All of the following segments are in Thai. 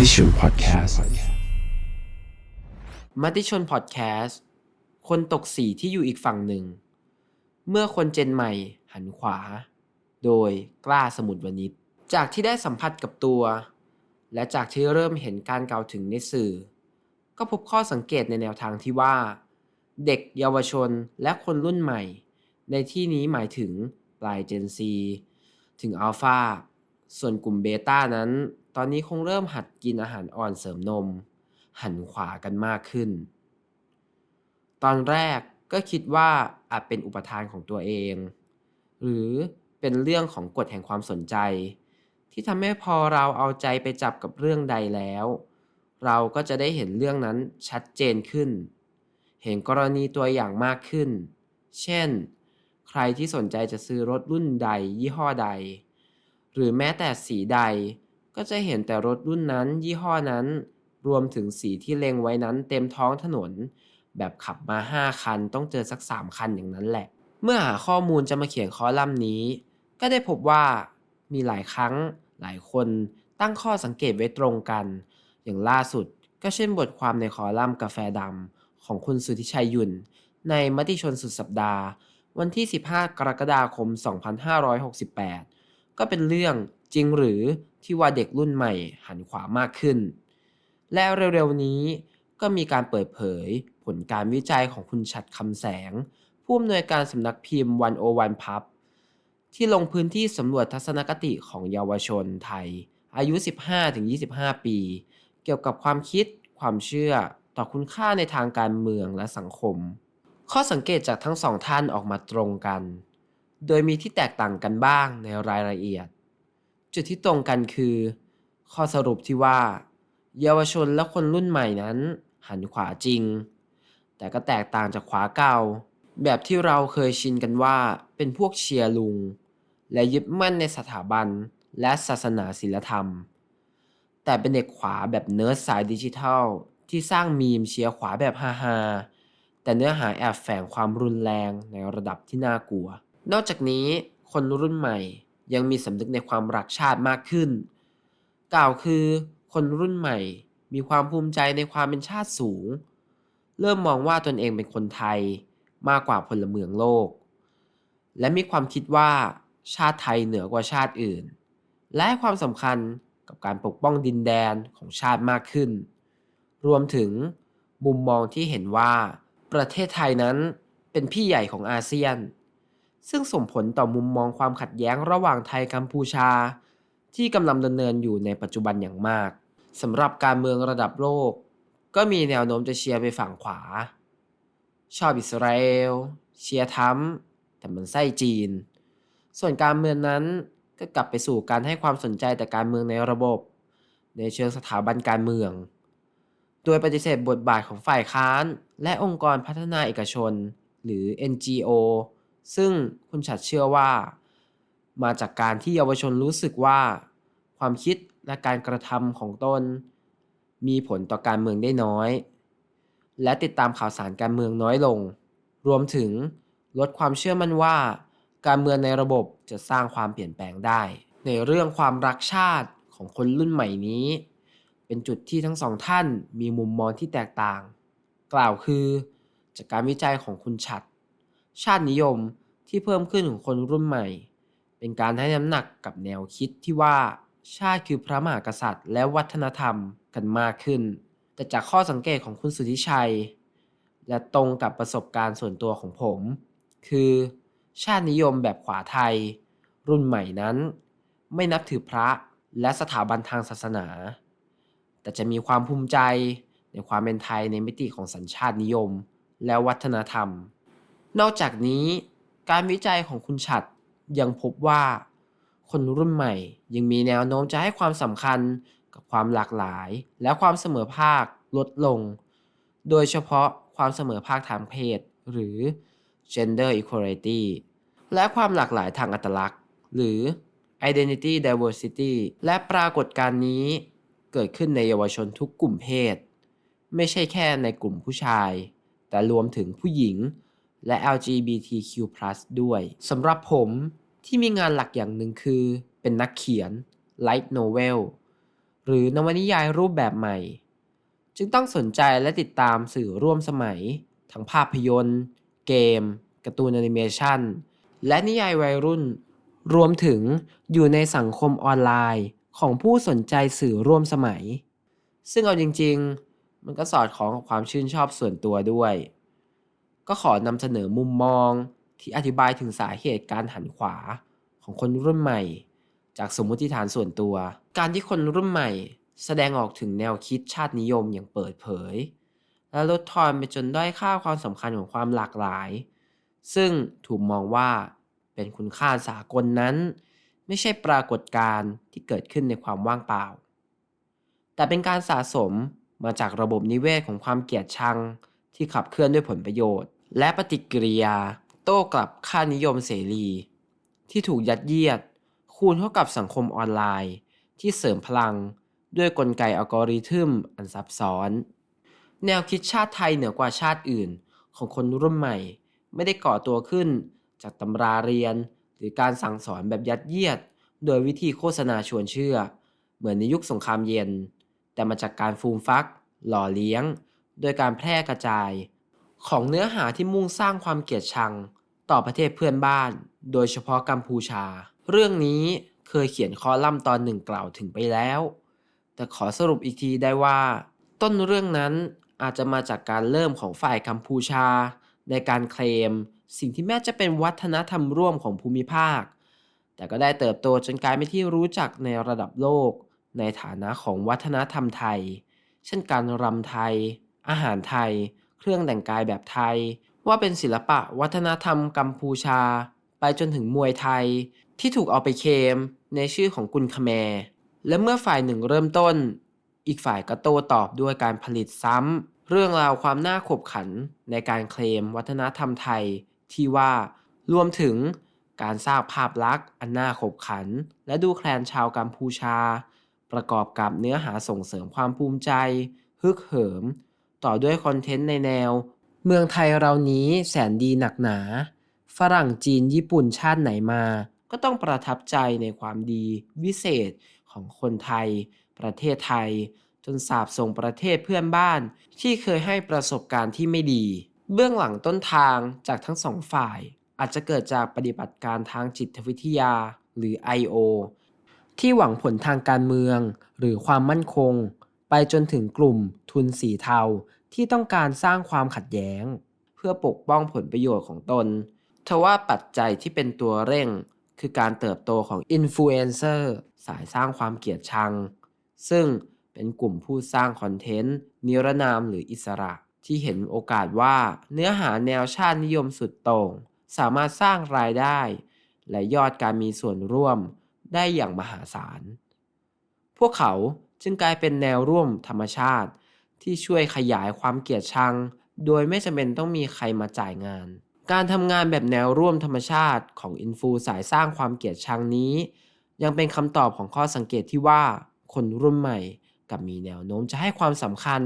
Meditation Podcast มติชนพอดแคสต์คนตกสีที่อยู่อีกฝั่งหนึ่ง เมื่อคนเจนใหม่หันขวา โดยกล้าสมุดวนิชจากที่ได้สัมผัสกับตัว และจากที่เริ่มเห็นการกล่าวถึงในสื่อ ก็พบข้อสังเกตในแนวทางที่ว่า เด็กเยาวชนและคนรุ่นใหม่ ในที่นี้หมายถึงปลายเจนซีถึงอัลฟาส่วนกลุ่มเบต้านั้น ตอนนี้คงเริ่มหัดกินอาหารอ่อนเสริมนม หันขวากันมากขึ้น ตอนแรกก็คิดว่าอาจเป็นอุปทานของตัวเอง หรือเป็นเรื่องของกฎแห่งความสนใจ ที่ทำให้พอเราเอาใจไปจับกับเรื่องใดแล้ว เราก็จะได้เห็นเรื่องนั้นชัดเจนขึ้น เห็นกรณีตัวอย่างมากขึ้น เช่น ใครที่สนใจจะซื้อรถรุ่นใดยี่ห้อใด หรือแม้แต่สีใด ก็จะเห็นแต่รถรุ่นนั้น ยี่ห้อนั้น รวมถึงสีที่เล็งไว้นั้นเต็มท้องถนน แบบขับมา 5 คัน ต้องเจอสัก 3 คันอย่างนั้นแหละ เมื่อหาข้อมูลจะมาเขียนคอลัมน์นี้ ก็ได้พบว่ามีหลายครั้งหลายคนตั้งข้อสังเกตไว้ตรงกัน อย่างล่าสุดก็เช่นบทความในคอลัมน์กาแฟดำของคุณสุธิชัยยุนในมติชนสุดสัปดาห์ วันที่ 15 กรกฎาคม 2568 ก็เป็นเรื่อง จริงหรือที่ว่าเด็กรุ่นใหม่หันขวามากขึ้น และเร็วๆนี้ก็มีการเปิดเผยผลการวิจัยของคุณชัดคำแสง ผู้อำนวยการสำนักพิมพ์วันโอวันพับ ที่ลงพื้นที่สำรวจทัศนคติของเยาวชนไทย อายุ 15-25 ปี เกี่ยวกับความคิด ความเชื่อต่อคุณค่าในทางการเมืองและสังคม ข้อสังเกตจากทั้งสองท่านออกมาตรงกัน โดยมีที่แตกต่างกันบ้างในรายละเอียด จุดที่ตรงกันคือ ข้อสรุปที่ว่า เยาวชนและคนรุ่นใหม่นั้น หันขวาจริง แต่ก็แตกต่างจากขวาเก่า แบบที่เราเคยชินกันว่าเป็นพวกเชียร์ลุง และยึดมั่นในสถาบันและศาสนาศิลธรรม แต่เป็นเด็กขวาแบบเนิร์ดสายดิจิทัล ที่สร้างมีมเชียร์ขวาแบบฮาๆแต่เนื้อหาแอบแฝงความรุนแรงในระดับที่น่ากลัว นอกจากนี้คนรุ่นใหม่ ยังมีสำนึกในความรักชาติมากขึ้น กล่าวคือคนรุ่นใหม่มีความภูมิใจในความเป็นชาติสูง เริ่มมองว่าตนเองเป็นคนไทยมากกว่าพลเมืองโลก และมีความคิดว่าชาติไทยเหนือกว่าชาติอื่น และให้ความสำคัญกับการปกป้องดินแดนของชาติมากขึ้น รวมถึงมุมมองที่เห็นว่าประเทศไทยนั้นเป็นพี่ใหญ่ของอาเซียน ซึ่งส่งผลต่อมุมมองความขัดแย้งระหว่างไทยกัมพูชา ที่กำลังดำเนินอยู่ในปัจจุบันอย่างมากสำหรับการเมืองระดับโลก ก็มีแนวโน้มจะเชียร์ไปฝั่งขวา ชอบอิสราเอลเชียร์ทัมแต่มันไส้จีน ส่วนการเมืองนั้นก็กลับไปสู่การให้ความสนใจแต่การเมืองในระบบ ในเชิงสถาบันการเมือง โดยปฏิเสธบทบาทของฝ่ายค้าน และองค์กรพัฒนาเอกชน หรือ NGO ซึ่งคุณฉัดเชื่อว่า มาจากการที่เยาวชนรู้สึกว่า ความคิดและการกระทำของตน มีผลต่อการเมืองได้น้อย และติดตามข่าวสารการเมืองน้อยลง รวมถึงลดความเชื่อมั่นว่า การเมืองในระบบจะสร้างความเปลี่ยนแปลงได้ ในเรื่องความรักชาติของคนรุ่นใหม่นี้ เป็นจุดที่ทั้งสองท่านมีมุมมองที่แตกต่าง กล่าวคือ จากการวิจัยของคุณชัด ชาตินิยมที่เพิ่มขึ้นของคนรุ่นใหม่ เป็นการให้น้ำหนักกับแนวคิดที่ว่าชาติคือพระมหากษัตริย์ และวัฒนธรรมกันมากขึ้น แต่จากข้อสังเกตของคุณสุทธิชัย และตรงกับประสบการณ์ส่วนตัวของผม คือ ชาตินิยมแบบขวาไทย รุ่นใหม่นั้น ไม่นับถือพระและสถาบันทางศาสนา แต่จะมีความภูมิใจในความเป็นไทยในมิติของสัญชาตินิยม และวัฒนธรรม นอกจากนี้การวิจัยของคุณฉัดยังพบว่า คนรุ่นใหม่ยังมีแนวโน้มจะให้ความสำคัญกับความหลากหลาย และความเสมอภาคลดลง โดยเฉพาะความเสมอภาคทางเพศ หรือ gender equality และความหลากหลายทางอัตลักษณ์ หรือ identity diversity และปรากฏการณ์นี้เกิดขึ้นในเยาวชนทุกกลุ่มเพศ ไม่ใช่แค่ในกลุ่มผู้ชาย แต่รวมถึงผู้หญิง และ LGBTQ+ ด้วยสำหรับผมที่มีงานหลักอย่างหนึ่งคือ เป็นนักเขียน Light Novel หรือนวนิยายรูปแบบใหม่ จึงต้องสนใจและติดตามสื่อร่วมสมัย ทั้งภาพยนตร์ เกมการ์ตูนแอนิเมชันและนิยายวัยรุ่น รวมถึงอยู่ในสังคมออนไลน์ของผู้สนใจสื่อร่วมสมัย ซึ่งเอาจริง ๆ มันก็สอดคล้องกับความชื่นชอบส่วนตัวด้วย ก็ขอนำเสนอมุมมองที่อธิบายถึงสาเหตุการหันขวาของคนรุ่นใหม่ จากสมมุติฐานส่วนตัว การที่คนรุ่นใหม่ แสดงออกถึงแนวคิดชาตินิยมอย่างเปิดเผย และลดทอนไปจนด้อยค่าความสำคัญของความหลากหลาย ซึ่งถูกมองว่าเป็นคุณค่าสากลนั้น ไม่ใช่ปรากฏการณ์ที่เกิดขึ้นในความว่างเปล่า แต่เป็นการสะสมมาจากระบบนิเวศของความเกลียดชังที่ขับเคลื่อนด้วยผลประโยชน์ และปฏิกิริยาโต้กลับค่านิยมเสรี ที่ถูกยัดเยียด คูณเข้ากับสังคมออนไลน์ ที่เสริมพลังด้วยกลไกอัลกอริทึมอันซับซ้อน แนวคิดชาติไทยเหนือกว่าชาติอื่น ของคนรุ่นใหม่ ไม่ได้ก่อตัวขึ้น จากตำราเรียน หรือการสั่งสอนแบบยัดเยียด โดยวิธีโฆษณาชวนเชื่อ เหมือนในยุคสงครามเย็น แต่มาจากการฟูมฟัก หล่อเลี้ยง โดยการแพร่กระจาย ของเนื้อหาที่มุ่งสร้างความเกลียดชัง ต่อประเทศเพื่อนบ้าน โดยเฉพาะกัมพูชา เรื่องนี้เคยเขียนคอลัมน์ตอนหนึ่งกล่าวถึงไปแล้ว แต่ขอสรุปอีกทีได้ว่า ต้นเรื่องนั้นอาจจะมาจากการเริ่มของฝ่ายกัมพูชา ในการเคลม สิ่งที่แม้จะเป็นวัฒนธรรมร่วมของภูมิภาค แต่ก็ได้เติบโตจนกลายเป็นที่รู้จักในระดับโลก ในฐานะของวัฒนธรรมไทย เช่นการรำไทย อาหารไทย เครื่องแต่งกายแบบไทย ว่าเป็นศิลปะวัฒนธรรมกัมพูชา ไปจนถึงมวยไทย ที่ถูกเอาไปเคลมในชื่อของกุลคแมร์และเมื่อฝ่ายหนึ่งเริ่มต้น อีกฝ่ายก็โต้ตอบด้วยการผลิตซ้ำ เรื่องราวความน่าขบขันในการเคลมวัฒนธรรมไทยที่ว่ารวมถึงการสร้างภาพลักษณ์อันน่าขบขัน และดูแคลนชาวกัมพูชา ประกอบกับเนื้อหาส่งเสริมความภูมิใจ ฮึกเหิม ต่อด้วยคอนเทนต์ในแนว เมืองไทยเรานี้แสนดีหนักหนา ฝรั่งจีนญี่ปุ่นชาติไหนมา ก็ต้องประทับใจในความดีวิเศษของคนไทย ประเทศไทย จนสาบส่งประเทศเพื่อนบ้าน ที่เคยให้ประสบการณ์ที่ไม่ดี เบื้องหลังต้นทางจากทั้งสองฝ่าย อาจจะเกิดจากปฏิบัติการทางจิตวิทยาหรือ I.O. ที่หวังผลทางการเมือง หรือความมั่นคง ไปจนถึงกลุ่มทุนสีเทาที่ต้องการสร้างความขัดแย้ง เพื่อปกป้องผลประโยชน์ของตนทว่าปัจจัยที่เป็นตัวเร่ง คือการเติบโตของอินฟลูเอนเซอร์สายสร้างความเกลียดชัง ซึ่งเป็นกลุ่มผู้สร้างคอนเทนต์ นิรนามหรืออิสระ ที่เห็นโอกาสว่าเนื้อหาแนวชาตินิยมสุดโต่ง สามารถสร้างรายได้ และยอดการมีส่วนร่วมได้อย่างมหาศาล พวกเขา จึงกลายเป็นแนวร่วมธรรมชาติ ที่ช่วยขยายความเกลียดชัง โดยไม่จำเป็นต้องมีใครมาจ่ายงาน การทำงานแบบแนวร่วมธรรมชาติของอินฟูสายสร้างความเกลียดชังนี้ ยังเป็นคำตอบของข้อสังเกตที่ว่าคนรุ่นใหม่กับมีแนวโน้มจะให้ความสำคัญ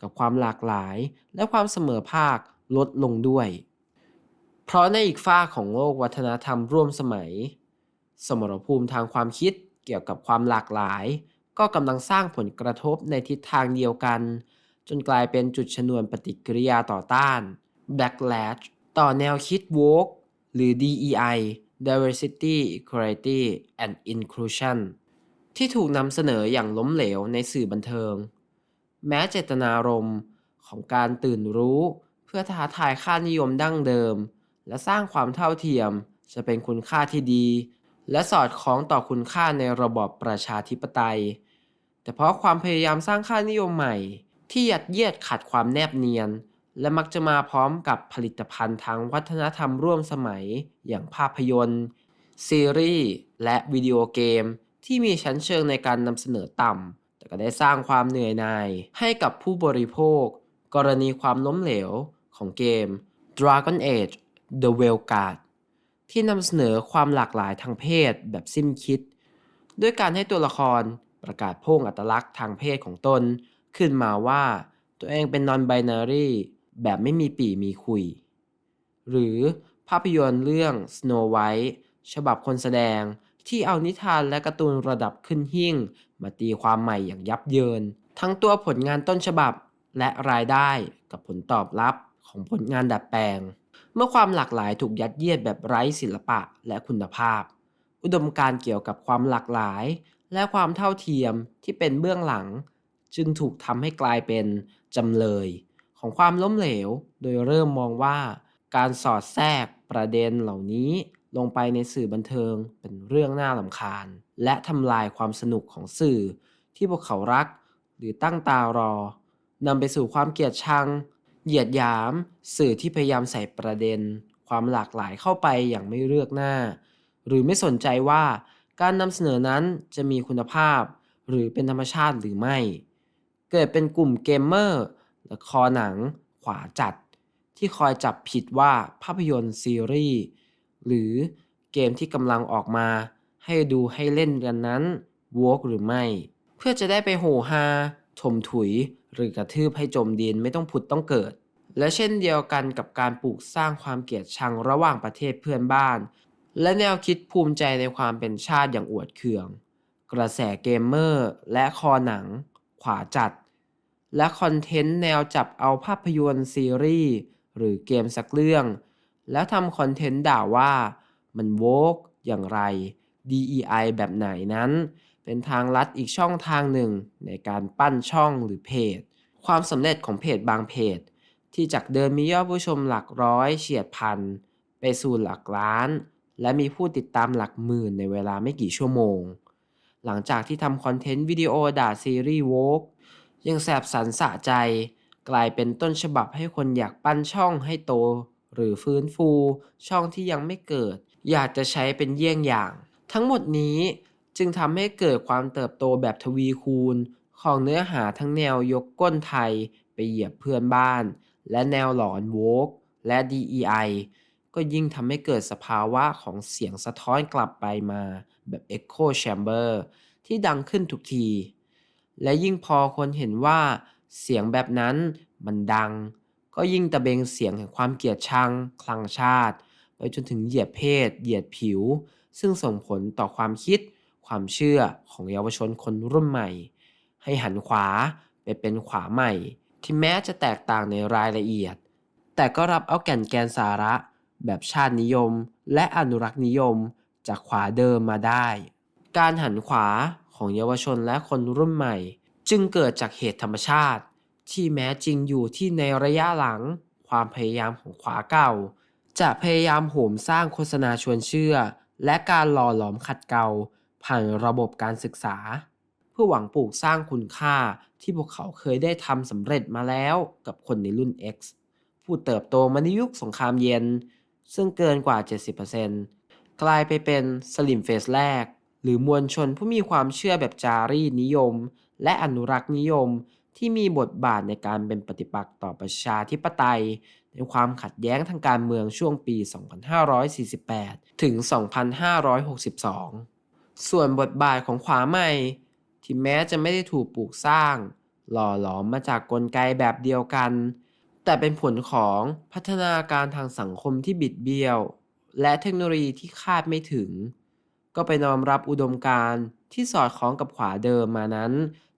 กับความหลากหลาย และความเสมอภาคลดลงด้วย เพราะในอีกฝ้าของโลกวัฒนธรรมร่วมสมัย สมรภูมิทางความคิดเกี่ยวกับความหลากหลาย ก็กำลังสร้างผลกระทบในทิศทางเดียวกัน จนกลายเป็นจุดชนวนปฏิกิริยาต่อต้าน backlash ต่อแนวคิด woke หรือ DEI diversity equality and inclusion ที่ถูกนำเสนออย่างล้มเหลวในสื่อบันเทิง แม้เจตนารมณ์ของการตื่นรู้เพื่อท้าทายค่านิยมดั้งเดิม และสร้างความเท่าเทียมจะเป็นคุณค่าที่ดี และสอดคล้องต่อคุณค่าในระบอบประชาธิปไตย แต่เพราะความพยายามสร้างค่านิยมใหม่ ที่ยัดเยียดขัดความแนบเนียน และมักจะมาพร้อมกับผลิตภัณฑ์ทางวัฒนธรรมร่วมสมัย อย่างภาพยนตร์ ซีรีส์ และวิดีโอเกม ที่มีชั้นเชิงในการนำเสนอต่ำ แต่ก็ได้สร้างความเหนื่อยหน่าย ให้กับผู้บริโภค กรณีความล้มเหลวของเกม Dragon Age The w e l g u a r d ที่นำเสนอความหลากหลายทางเพศแบบสิ้นคิด ด้วยการให้ตัวละคร ประกาศพ่งอัตลักษณ์ทางเพศของตน ขึ้นมาว่า ตัวเองเป็น non-binary แบบไม่มีปีมีคุย หรือภาพยนตร์เรื่อง Snow White ฉบับคนแสดงที่เอานิทานและการ์ตูนระดับขึ้นหิ่ง มาตีความใหม่อย่างยับเยิน ทั้งตัวผลงานต้นฉบับและรายได้กับผลตอบรับของผลงานดัดแปลง เมื่อความหลากหลายถูกยัดเยียดแบบไร้ศิลปะและคุณภาพ อุดมการเกี่ยวกับความหลากหลาย และความเท่าเทียมที่เป็นเบื้องหลัง จึงถูกทำให้กลายเป็นจำเลย ของความล้มเหลว โดยเริ่มมองว่า การสอดแทรกประเด็นเหล่านี้ลงไปในสื่อบันเทิงเป็นเรื่องน่าลำคาญ และทำลายความสนุกของสื่อ ที่พวกเขารัก หรือตั้งตารอนำไปสู่ความเกลียดชัง เหยียดหยาม สื่อที่พยายามใส่ประเด็น ความหลากหลายเข้าไปอย่างไม่เลือกหน้า หรือไม่สนใจว่า การนำเสนอนั้นจะมีคุณภาพ หรือเป็นธรรมชาติหรือไม่ เกิดเป็นกลุ่มเกมเมอร์ละคอหนัง ขวาจัด ที่คอยจับผิดว่าภาพยนตร์ซีรีส์หรือเกมที่กำลังออกมา ให้ดูให้เล่นกันนั้นวกหรือไม่ เพื่อจะได้ไปโหฮาถมถุยหรือกระทืบให้จมดินไม่ต้องผุดต้องเกิด และเช่นเดียวกันกับการปลูกสร้างความเกลียดชังระหว่างประเทศเพื่อนบ้าน และแนวคิดภูมิใจในความเป็นชาติอย่างอวดเคือง กระแสเกมเมอร์และคอหนัง ขวาจัด และคอนเทนต์แนวจับเอาภาพยนตร์ซีรีส์หรือเกมสักเรื่อง แล้วทำคอนเทนต์ด่าว่ามันโวกอย่างไร DEI แบบไหนนั้น เป็นทางลัดอีกช่องทางหนึ่งในการปั้นช่องหรือเพจ ความสำเร็จของเพจบางเพจ ที่จากเดิมมียอดผู้ชมหลักร้อยเฉียดพัน ไปสู่หลักล้าน และมีผู้ติดตามหลักหมื่นในเวลาไม่กี่ชั่วโมง หลังจากที่ทำคอนเทนต์วิดีโอด่าซีรีส์โวกยังแสบสันสะใจ กลายเป็นต้นฉบับให้คนอยากปั้นช่องให้โต หรือฟื้นฟู ช่องที่ยังไม่เกิด อยากจะใช้เป็นเยี่ยงอย่าง ทั้งหมดนี้จึงทำให้เกิดความเติบโตแบบทวีคูณ ของเนื้อหาทั้งแนวยกก้นไทยไปเหยียบเพื่อนบ้าน และแนวหลอนโวกและ DEI ก็ยิ่งทำให้เกิดสภาวะของเสียงสะท้อนกลับไปมาแบบ Echo Chamber ที่ดังขึ้นทุกที และยิ่งพอคนเห็นว่าเสียงแบบนั้นมันดัง ก็ยิ่งตะเบงเสียงแห่งความเกลียดชัง คลังชาติ ไปจนถึงเหยียดเพศ เหยียดผิว ซึ่งส่งผลต่อความคิด ความเชื่อของเยาวชนคนรุ่นใหม่ ให้หันขวาไปเป็นขวาใหม่ ที่แม้จะแตกต่างในรายละเอียด แต่ก็รับเอาแก่นแกนสาระ แบบชาตินิยม และอนุรักษ์นิยม จากขวาเดิมมาได้ การหันขวาของเยาวชนและคนรุ่นใหม่ จึงเกิดจากเหตุธรรมชาติ ที่แม้จริงอยู่ที่ในระยะหลัง ความพยายามของขวาเก่า จะพยายามโหมสร้างโฆษณาชวนเชื่อ และการหล่อหลอมขัดเกลาผ่านระบบการศึกษา เพื่อหวังปลูกสร้างคุณค่าที่พวกเขาเคยได้ทำสำเร็จมาแล้วกับคนในรุ่น X ผู้เติบโตมาในยุคสงครามเย็น ซึ่งเกินกว่า 70%กลายไปเป็นสลิมเฟสแรก หรือมวลชนผู้มีความเชื่อแบบจารีตนิยม และอนุรักษ์นิยมที่มีบทบาทในการเป็นปฏิปักษ์ต่อประชาธิปไตย ในความขัดแย้งทางการเมืองช่วงปี 2548 ถึง 2562 ส่วนบทบาทของขวาใหม่ ที่แม้จะไม่ได้ถูกปลูกสร้าง หล่อหลอมมาจากกลไกแบบเดียวกัน แต่เป็นผลของพัฒนาการทางสังคมที่บิดเบี้ยว และเทคโนโลยีที่คาดไม่ถึง ก็ไปน้อมรับอุดมการณ์ที่สอดคล้องกับขวาเดิมมานั้น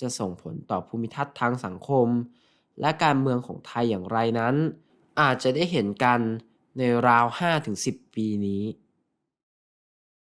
จะส่งผลต่อภูมิทัศน์ทางสังคม และการเมืองของไทยอย่างไรนั้น อาจจะได้เห็นกันในราว 5-10 ปีนี้